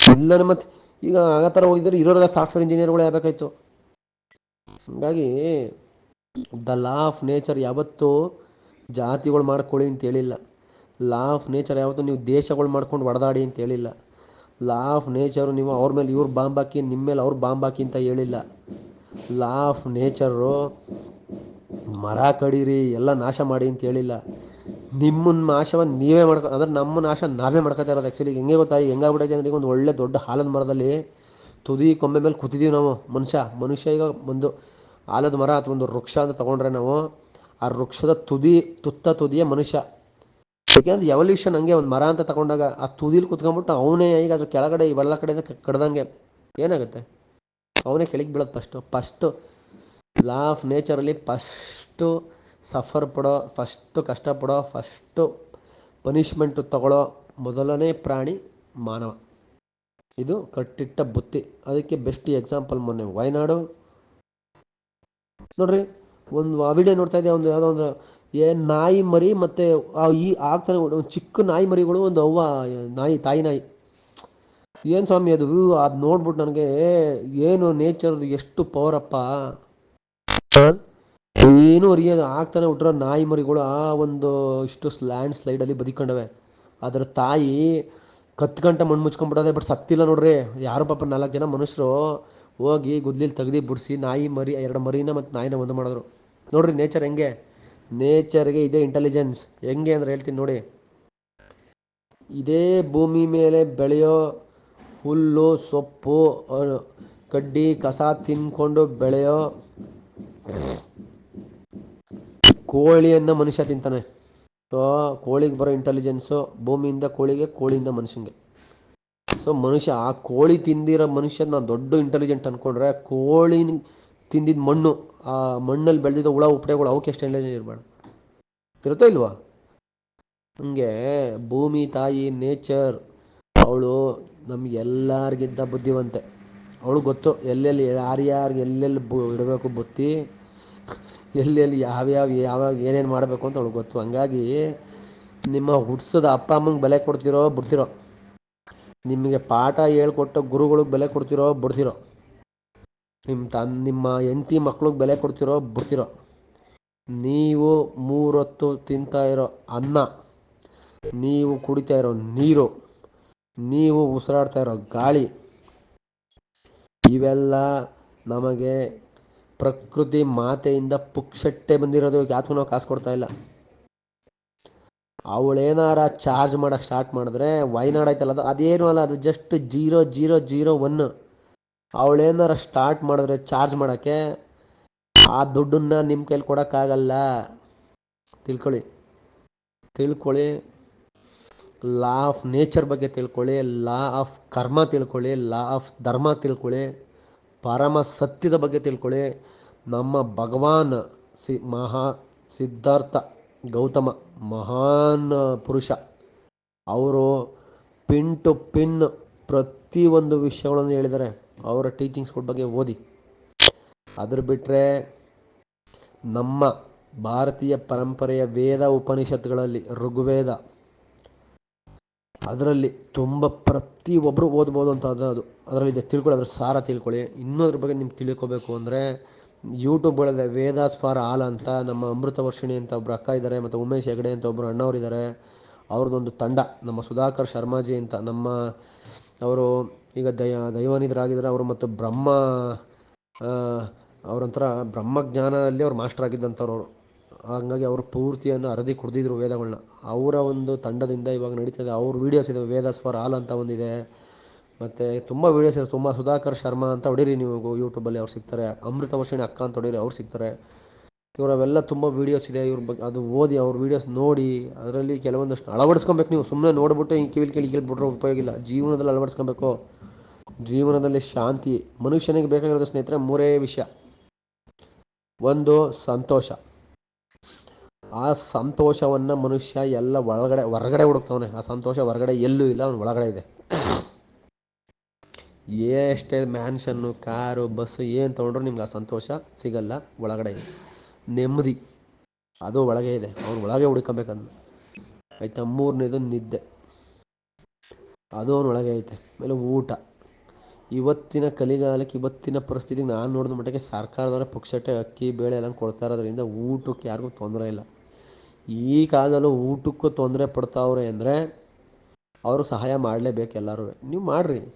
ಇಲ್ಲ ಮತ್ತೆ ಈಗ ಆ ಹೋಗಿದ್ರೆ ಇರೋರೆಲ್ಲ ಸಾಫ್ಟ್ವೇರ್ ಇಂಜಿನಿಯರ್ಗಳು ಆಗಬೇಕಾಯ್ತು. ಹಂಗಾಗಿ ದ ಲಾ ಆಫ್ ನೇಚರ್ ಯಾವತ್ತೂ ಜಾತಿಗಳು ಮಾಡ್ಕೊಳ್ಳಿ ಅಂತ ಹೇಳಿಲ್ಲ. ಲಾ ಆಫ್ ನೇಚರ್ ಯಾವತ್ತೂ ನೀವು ದೇಶಗಳು ಮಾಡ್ಕೊಂಡು ಹೊಡೆದಾಡಿ ಅಂತ ಹೇಳಿಲ್ಲ. ಲಾ ಆಫ್ ನೇಚರು ನೀವು ಅವ್ರ ಮೇಲೆ ಇವ್ರು ಬಾಂಬ್ ಹಾಕಿ ನಿಮ್ಮ ಮೇಲೆ ಅವ್ರು ಬಾಂಬ್ ಹಾಕಿ ಅಂತ ಹೇಳಿಲ್ಲ. ಲಾ ಆಫ್ ನೇಚರು ಮರ ಕಡೀರಿ, ಎಲ್ಲ ನಾಶ ಮಾಡಿ ಅಂತ ಹೇಳಿಲ್ಲ. ನಿಮ್ಮನ್ನ ನಾಶವನ್ನು ನೀವೇ ಮಾಡ್ಕೊ, ಅಂದ್ರೆ ನಮ್ಮ ನಾಶ ನಾವೇ ಮಾಡ್ಕೊತಾ ಇರೋದು ಆ್ಯಕ್ಚುಲಿ ಹೆಂಗೆ ಗೊತ್ತಾ? ಹೆಂಗಾಗ್ಬಿಟ್ಟೈತೆ ಅಂದ್ರೆ ಈಗ ಒಂದು ಒಳ್ಳೆ ದೊಡ್ಡ ಹಾಲದ ಮರದಲ್ಲಿ ತುದಿ ಕೊಂಬೆ ಮೇಲೆ ಕೂತಿದ್ದೀವಿ ನಾವು, ಮನುಷ್ಯ. ಮನುಷ್ಯ ಈಗ ಒಂದು ಆಲದ ಮರ ಅಥವಾ ಒಂದು ವೃಕ್ಷ ಅಂತ ತೊಗೊಂಡ್ರೆ ನಾವು, ಆ ವೃಕ್ಷದ ತುದಿ, ತುತ್ತ ತುದಿಯ ಮನುಷ್ಯ. ಯಾಕೆಂದ್ರೆ ಎವಲ್ಯೂಷನ್ ಹಂಗೆ ಒಂದು ಮರ ಅಂತ ತಗೊಂಡಾಗ ಆ ತುದಿಲಿ ಕುತ್ಕೊಂಡ್ಬಿಟ್ಟು ಅವನೇ ಈಗ ಅದ್ರ ಕೆಳಗಡೆ ಇವೆಲ್ಲ ಕಡೆಯಿಂದ ಕಡ್ದಂಗೆ ಏನಾಗುತ್ತೆ? ಅವನೇ ಕೆಳಗೆ ಬೀಳೋದು ಫಸ್ಟು ಫಸ್ಟು ಲಾ ಆಫ್ ನೇಚರಲ್ಲಿ ಫಸ್ಟು ಸಫರ್ ಪಡೋ ಫಸ್ಟು ಕಷ್ಟಪಡೋ ಫಸ್ಟು ಪನಿಷ್ಮೆಂಟು ತಗೊಳ್ಳೋ ಮೊದಲನೇ ಪ್ರಾಣಿ ಮಾನವ. ಇದು ಕಟ್ಟಿಟ್ಟ ಬುತ್ತಿ. ಅದಕ್ಕೆ ಬೆಸ್ಟ್ ಎಕ್ಸಾಂಪಲ್ ಮೊನ್ನೆ ವಯನಾಡು. ನೋಡ್ರಿ, ಒಂದು ಆ ವಿಡಿಯೋ ನೋಡ್ತಾ ಇದ್ದೆ, ಒಂದು ಯಾವುದೋ ಒಂದು ಏ, ನಾಯಿ ಮರಿ ಮತ್ತು ಈ ಆಗ್ತಾನೆ ಒಂದು ಚಿಕ್ಕ ನಾಯಿ ಮರಿಗಳು ಒಂದು ಅವ್ವ, ನಾಯಿ, ತಾಯಿ ನಾಯಿ. ಏನು ಸ್ವಾಮಿ ಅದು? ಅದು ನೋಡ್ಬಿಟ್ಟು ನನಗೆ ಏನು ನೇಚರ್ ಎಷ್ಟು ಪವರಪ್ಪ. ಏನು ರೀ ಆಗ್ತಾನೆ ಹುಟ್ಟಿರೋ ನಾಯಿ ಮರಿಗಳು ಆ ಒಂದು ಇಷ್ಟು ಲ್ಯಾಂಡ್ ಸ್ಲೈಡಲ್ಲಿ ಬದಿಕೊಂಡವೆ. ಅದರ ತಾಯಿ ಕತ್ತು ಗಂಟೆ ಮಣ್ಣು ಮುಚ್ಕೊಂಡ್ಬಿಡೋದೆ, ಬಟ್ ಸತ್ತಿಲ್ಲ ನೋಡ್ರಿ. ಯಾರು ಪಾಪ ನಾಲ್ಕು ಜನ ಮನುಷ್ಯರು ಹೋಗಿ ಗುದ್ಲಿಲಿ ತೆಗ್ದು ಬಿಡಿಸಿ ನಾಯಿ ಮರಿ, ಎರಡು ಮರಿನ ಮತ್ತು ನಾಯಿನ ಒಂದು ಮಾಡಿದ್ರು. ನೋಡ್ರಿ ನೇಚರ್ ಹೆಂಗೆ? ನೇಚರ್ಗೆ ಇದೇ ಇಂಟೆಲಿಜೆನ್ಸ್ ಹೆಂಗೆ ಅಂದ್ರೆ ಹೇಳ್ತೀನಿ ನೋಡಿ. ಇದೇ ಭೂಮಿ ಮೇಲೆ ಬೆಳೆಯೋ ಹುಲ್ಲು, ಸೊಪ್ಪು ಕಡ್ಡಿ, ಕಸ ತಿನ್ಕೊಂಡು ಬೆಳೆಯೋ ಕೋಳಿಯನ್ನು ಮನುಷ್ಯ ತಿಂತಾನೆ. ಸೊ ಕೋಳಿಗೆ ಬರೋ ಇಂಟೆಲಿಜೆನ್ಸು ಭೂಮಿಯಿಂದ ಕೋಳಿಗೆ, ಕೋಳಿಯಿಂದ ಮನುಷ್ಯಂಗೆ. ಸೊ ಮನುಷ್ಯ ಆ ಕೋಳಿ ತಿಂದಿರೋ ಮನುಷ್ಯನ ದೊಡ್ಡ ಇಂಟೆಲಿಜೆಂಟ್ ಅಂದ್ಕೊಂಡ್ರೆ ಕೋಳಿ ತಿಂದಿದ್ದ ಮಣ್ಣು, ಆ ಮಣ್ಣಲ್ಲಿ ಬೆಳೆದಿದ್ದ ಹುಳ ಉಪಡೆಗಳು ಅವಕ್ಕೆ ಎಷ್ಟು ಇಂಟೆಲಿಜೆಂಟ್ ಇರಬೇಡ ಇರುತ್ತೋ ಇಲ್ವಾ? ಹಂಗೆ ಭೂಮಿ, ತಾಯಿ ನೇಚರ್ ಅವಳು ನಮಗೆಲ್ಲರಿಗಿಂತ ಬುದ್ಧಿವಂತೆ. ಅವಳು ಗೊತ್ತು, ಎಲ್ಲೆಲ್ಲಿ ಯಾರ್ಯಾರಿಗೆ ಎಲ್ಲೆಲ್ಲಿ ಬು, ಇಡಬೇಕು ಬುತ್ತಿ, ಎಲ್ಲೆಲ್ಲಿ ಎಲ್ಲಿ ಯಾವ್ಯಾವ ಯಾವಾಗ ಏನೇನು ಮಾಡಬೇಕು ಅಂತ ಅವಳು ಗೊತ್ತು. ಹಂಗಾಗಿ ನಿಮ್ಮ ಹುಡ್ಸದ ಅಪ್ಪ, ಅಮ್ಮಂಗೆ ಬೆಲೆ ಕೊಡ್ತಿರೋ, ಬಿಡ್ತಿರೋ. ನಿಮಗೆ ಪಾಠ ಹೇಳ್ಕೊಟ್ಟ ಗುರುಗಳಿಗೆ ಬೆಲೆ ಕೊಡ್ತಿರೋ, ಬಿಡ್ತಿರೋ. ನಿಮ್ಮ ತನ್, ನಿಮ್ಮ ಹೆಂಡ್ತಿ ಮಕ್ಳಿಗೆ ಬೆಲೆ ಕೊಡ್ತಿರೋ ಬಿಡ್ತಿರೋ ನೀವು ಮೂರೊತ್ತು ತಿಂತಾ ಇರೋ ಅನ್ನ, ನೀವು ಕುಡಿತಾ ಇರೋ ನೀರು, ನೀವು ಉಸಿರಾಡ್ತಾ ಇರೋ ಗಾಳಿ, ಇವೆಲ್ಲ ನಮಗೆ ಪ್ರಕೃತಿ ಮಾತೆಯಿಂದ ಪುಕ್ಷಟ್ಟೆ ಬಂದಿರೋದು. ಯಾತಕ್ಕೂ ನಾವು ಕಾಸು ಕೊಡ್ತಾ ಇಲ್ಲ. ಅವಳೇನಾರ ಚಾರ್ಜ್ ಮಾಡೋಕ್ಕೆ ಸ್ಟಾರ್ಟ್ ಮಾಡಿದ್ರೆ ವೈನಾಡ್ ಆಯ್ತಲ್ಲ? ಅದು, ಅದೇನು ಅಲ್ಲ, ಅದು just zero zero zero one ಅವಳೇನಾರ start ಮಾಡಿದ್ರೆ ಚಾರ್ಜ್ ಮಾಡೋಕ್ಕೆ ಆ ದುಡ್ಡನ್ನ ನಿಮ್ಮ ಕೈಲಿ ಕೊಡೋಕ್ಕಾಗಲ್ಲ. ತಿಳ್ಕೊಳ್ಳಿ. ತಿಳ್ಕೊಳ್ಳಿ. ಲಾ ಆಫ್ ನೇಚರ್ ಬಗ್ಗೆ ತಿಳ್ಕೊಳ್ಳಿ. ಲಾ ಆಫ್ ಕರ್ಮ ತಿಳ್ಕೊಳ್ಳಿ. ಲಾ ಆಫ್ ಧರ್ಮ ತಿಳ್ಕೊಳ್ಳಿ. ಪರಮ ಸತ್ಯದ ಬಗ್ಗೆ ತಿಳ್ಕೊಳ್ಳಿ. ನಮ್ಮ ಭಗವಾನ್ ಸಿ ಮಹಾ ಸಿದ್ಧಾರ್ಥ ಗೌತಮ ಮಹಾನ್ ಪುರುಷ. ಅವರು ಪಿನ್ ಟು ಪಿನ್ ಪ್ರತಿಯೊಂದು ವಿಷಯಗಳನ್ನು ಹೇಳಿದ್ದಾರೆ. ಅವರ ಟೀಚಿಂಗ್ಸ್ಗಳ ಬಗ್ಗೆ ಓದಿ. ಅದ್ರ ಬಿಟ್ಟರೆ ನಮ್ಮ ಭಾರತೀಯ ಪರಂಪರೆಯ ವೇದ ಉಪನಿಷತ್ತುಗಳಲ್ಲಿ ಋಗ್ವೇದ, ಅದರಲ್ಲಿ ತುಂಬ ಪ್ರತಿಯೊಬ್ಬರು ಓದ್ಬೋದು ಅಂತ ಅದು ಅದು. ಅದರಲ್ಲಿದೆ ತಿಳ್ಕೊಳ್ಳಿ, ಅದ್ರ ಸಾರ ತಿಳ್ಕೊಳ್ಳಿ. ಇನ್ನೊಂದ್ರ ಬಗ್ಗೆ ನಿಮ್ಗೆ ತಿಳ್ಕೊಬೇಕು ಅಂದರೆ ಯೂಟ್ಯೂಬ್ಗಳಲ್ಲಿ ವೇದಾಸ್ ಫಾರ್ ಆಲ್ ಅಂತ ನಮ್ಮ ಅಮೃತ ವರ್ಷಿಣಿ ಅಂತ ಒಬ್ರು ಅಕ್ಕ ಇದ್ದಾರೆ ಮತ್ತು ಉಮೇಶ್ ಹೆಗಡೆ ಅಂತ ಒಬ್ಬರು ಅಣ್ಣವರಿದ್ದಾರೆ ಅವ್ರದ್ದೊಂದು ತಂಡ, ನಮ್ಮ ಸುಧಾಕರ್ ಶರ್ಮಾಜಿ ಅಂತ ನಮ್ಮ ಅವರು ಈಗ ದಯ ದೈವಾನಿಧರಾಗಿದ್ದಾರೆ ಅವರು ಮತ್ತು ಬ್ರಹ್ಮ ಅವರೊಂಥರ ಬ್ರಹ್ಮಜ್ಞಾನದಲ್ಲಿ ಅವ್ರು ಮಾಸ್ಟರ್ ಆಗಿದ್ದಂಥವ್ರು ಅವರು. ಹಾಗಾಗಿ ಅವರು ಪೂರ್ತಿಯನ್ನು ಅರದಿ ಕುಡಿದಿದ್ರು ವೇದಗಳನ್ನ ಅವರ ಒಂದು ತಂಡದಿಂದ ಇವಾಗ ನಡೀತದೆ. ಅವ್ರ ವೀಡಿಯೋಸ್ ಇದೆ ವೇದಾಸ್ ಫಾರ್ ಆಲ್ ಅಂತ ಒಂದಿದೆ. ಮತ್ತು ತುಂಬ ವೀಡಿಯೋಸ್ ಇದೆ. ತುಂಬ ಸುಧಾಕರ್ ಶರ್ಮಾ ಅಂತ ಹೊಡೀರಿ ನೀವು ಯೂಟ್ಯೂಬಲ್ಲಿ ಅವ್ರು ಸಿಗ್ತಾರೆ. ಅಮೃತ ವರ್ಷಿಣಿ ಅಕ್ಕ ಅಂತ ಹೊಡೀರಿ ಅವ್ರು ಸಿಗ್ತಾರೆ. ಇವರು ಅವೆಲ್ಲ ತುಂಬ ವೀಡಿಯೋಸ್ ಇದೆ, ಇವ್ರ ಬಗ್ಗೆ ಅದು ಓದಿ ಅವ್ರ ವೀಡಿಯೋಸ್ ನೋಡಿ, ಅದರಲ್ಲಿ ಕೆಲವೊಂದಷ್ಟು ಅಳವಡಿಸ್ಕೊಬೇಕು ನೀವು. ಸುಮ್ಮನೆ ನೋಡ್ಬಿಟ್ಟು ಹಿಂಗೆ ಕಿವಿಲ್ ಕೇಳಿ ಕೇಳಿಬಿಟ್ರೆ ಉಪಯೋಗ ಇಲ್ಲ. ಜೀವನದಲ್ಲಿ ಅಳವಡಿಸ್ಕೊಬೇಕು. ಜೀವನದಲ್ಲಿ ಶಾಂತಿ. ಮನುಷ್ಯನಿಗೆ ಬೇಕಾಗಿರೋದು ಸ್ನೇಹಿತರೆ ಮೂರೇ ವಿಷಯ. ಒಂದು, ಸಂತೋಷ. ಆ ಸಂತೋಷವನ್ನು ಮನುಷ್ಯ ಎಲ್ಲ ಒಳಗಡೆ, ಹೊರಗಡೆ ಹುಡುಕ್ತವನೆ. ಆ ಸಂತೋಷ ಹೊರಗಡೆ ಎಲ್ಲೂ ಇಲ್ಲ, ಅವನು ಒಳಗಡೆ ಇದೆ. ಎಷ್ಟೇ ಮ್ಯಾನ್ಷನ್ನು ಕಾರು ಬಸ್ಸು ಏನು ತೊಗೊಂಡ್ರು ನಿಮ್ಗೆ ಆ ಸಂತೋಷ ಸಿಗಲ್ಲ, ಒಳಗಡೆ ಇದೆ. ನೆಮ್ಮದಿ. ಅದು ಒಳಗೆ ಇದೆ. ಅವ್ನು ಒಳಗೆ ಹುಡ್ಕೊಬೇಕಂದು ಆಯ್ತಾ? ಮೂರನೇದು ನಿದ್ದೆ. ಅದು ಅವ್ನ ಒಳಗೆ ಐತೆ. ಆಮೇಲೆ ಊಟ. ಇವತ್ತಿನ ಕಲಿಗಾಲಕ್ಕೆ, ಇವತ್ತಿನ ಪರಿಸ್ಥಿತಿಗೆ ನಾನು ನೋಡಿದ ಮಟ್ಟಿಗೆ ಸರ್ಕಾರದವರ ಪಕ್ಷಟೆ ಅಕ್ಕಿ, ಬೇಳೆ ಎಲ್ಲ ಕೊಡ್ತಾ ಇರೋದ್ರಿಂದ ಊಟಕ್ಕೆ ಯಾರಿಗೂ ತೊಂದರೆ ಇಲ್ಲ. ಈ ಕಾಲದಲ್ಲೂ ಊಟಕ್ಕೂ ತೊಂದರೆ ಪಡ್ತಾವ್ರೆ ಅಂದರೆ ಅವರು ಸಹಾಯ ಮಾಡಲೇಬೇಕು ಎಲ್ಲರೂ ನೀವು ಮಾಡಿರಿ.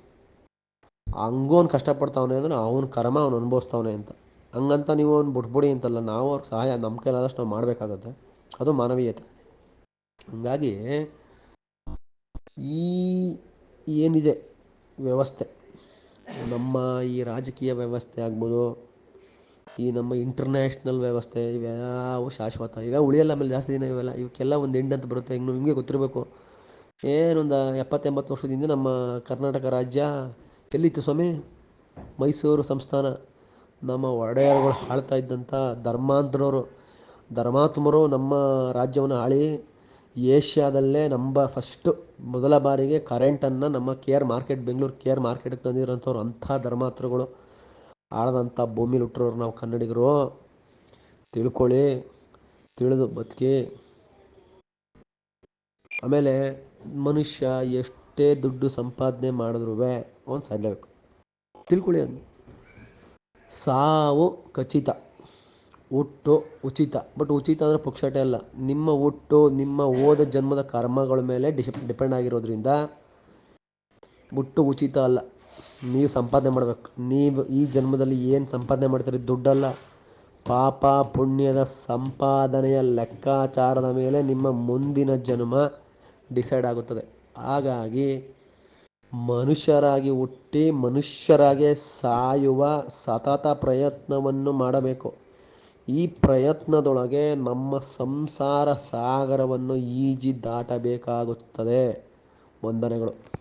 ಹಂಗೂ ಅವ್ನು ಕಷ್ಟಪಡ್ತಾವನೆ ಅಂದ್ರೆ ಅವನ ಕರ್ಮ ಅವ್ನು ಅನುಭವಿಸ್ತಾವನೆ ಅಂತ. ಹಂಗಂತ ನೀವು ಅವ್ನು ಬಿಟ್ಬಿಡಿ ಅಂತಲ್ಲ, ನಾವು ಅವ್ರಿಗೆ ಸಹಾಯ ನಮ್ಮ ಕೈಲಾದಷ್ಟು ನಾವು ಮಾಡಬೇಕಾಗತ್ತೆ. ಅದು ಮಾನವೀಯತೆ. ಹಂಗಾಗಿ ಈ ಏನಿದೆ ವ್ಯವಸ್ಥೆ, ನಮ್ಮ ಈ ರಾಜಕೀಯ ವ್ಯವಸ್ಥೆ ಆಗ್ಬೋದು, ಈ ನಮ್ಮ ಇಂಟರ್ನ್ಯಾಷನಲ್ ವ್ಯವಸ್ಥೆ, ಇವ್ಯಾವು ಶಾಶ್ವತ ಈಗ ಉಳಿಯಲ್ಲ ಆಮೇಲೆ ಜಾಸ್ತಿ ದಿನ ಇವೆಲ್ಲ, ಇವಕ್ಕೆಲ್ಲ ಒಂದು ಎಂಡ್ ಅಂತ ಬರುತ್ತೆ ಹಿಂಗೆ ನಿಮಗೆ ಗೊತ್ತಿರಬೇಕು. ಏನೊಂದು ಎಪ್ಪತ್ತೆಂಬತ್ತು ವರ್ಷದಿಂದ ನಮ್ಮ ಕರ್ನಾಟಕ ರಾಜ್ಯ ಎಲ್ಲಿತ್ತು ಸ್ವಾಮಿ? ಮೈಸೂರು ಸಂಸ್ಥಾನ. ನಮ್ಮ ಒಡೆಯರ್ಗಳು ಆಳ್ತಾ ಇದ್ದಂಥ ಧರ್ಮಾಂಧ್ರರು ಧರ್ಮಾತ್ಮರು ನಮ್ಮ ರಾಜ್ಯವನ್ನು ಆಳಿ ಏಷ್ಯಾದಲ್ಲೇ ನಂಬ ಫಸ್ಟು ಮೊದಲ ಬಾರಿಗೆ ಕರೆಂಟನ್ನು ನಮ್ಮ K R market Bengaluru K R ಮಾರ್ಕೆಟ್ಗೆ ತಂದಿರೋಂಥವ್ರು ಅಂಥ ಧರ್ಮಾತ್ರಗಳು ಆಳದಂಥ ಭೂಮಿ ಹುಟ್ಟಿರೋರು ನಾವು ಕನ್ನಡಿಗರು. ತಿಳ್ಕೊಳ್ಳಿ, ತಿಳಿದು ಬದುಕಿ. ಆಮೇಲೆ ಮನುಷ್ಯ ಎಷ್ಟೇ ದುಡ್ಡು ಸಂಪಾದನೆ ಮಾಡಿದ್ರೂ ಒಂದು ಸಲ್ಲಬೇಕು ತಿಳ್ಕೊಳ್ಳಿ ಅದು ಸಾವು ಖಚಿತ, ಹುಟ್ಟು ಉಚಿತ. ಬಟ್ ಉಚಿತ ಅಂದರೆ ಪುಕ್ಷಟೆ ಅಲ್ಲ. ನಿಮ್ಮ ಹುಟ್ಟು, ನಿಮ್ಮ ಓದ ಜನ್ಮದ ಕರ್ಮಗಳ ಮೇಲೆ ಡಿಶ್ ಡಿಪೆಂಡ್ ಆಗಿರೋದ್ರಿಂದ ಹುಟ್ಟು ಉಚಿತ ಅಲ್ಲ. ನೀವು ಸಂಪಾದನೆ ಮಾಡಬೇಕು. ನೀವು ಈ ಜನ್ಮದಲ್ಲಿ ಏನು ಸಂಪಾದನೆ ಮಾಡ್ತೀರಿ ದುಡ್ಡಲ್ಲ. ಪಾಪ ಪುಣ್ಯದ ಸಂಪಾದನೆಯ ಲೆಕ್ಕಾಚಾರದ ಮೇಲೆ ನಿಮ್ಮ ಮುಂದಿನ ಜನ್ಮ ಡಿಸೈಡ್ ಆಗುತ್ತದೆ. ಹಾಗಾಗಿ ಮನುಷ್ಯರಾಗಿ ಹುಟ್ಟಿ ಮನುಷ್ಯರಾಗೆ ಸಾಯುವ ಸತತ ಪ್ರಯತ್ನವನ್ನು ಮಾಡಬೇಕು. ಈ ಪ್ರಯತ್ನದೊಳಗೆ ನಮ್ಮ ಸಂಸಾರ ಸಾಗರವನ್ನು ಈಜಿ ದಾಟಬೇಕಾಗುತ್ತದೆ. ವಂದನೆಗಳು.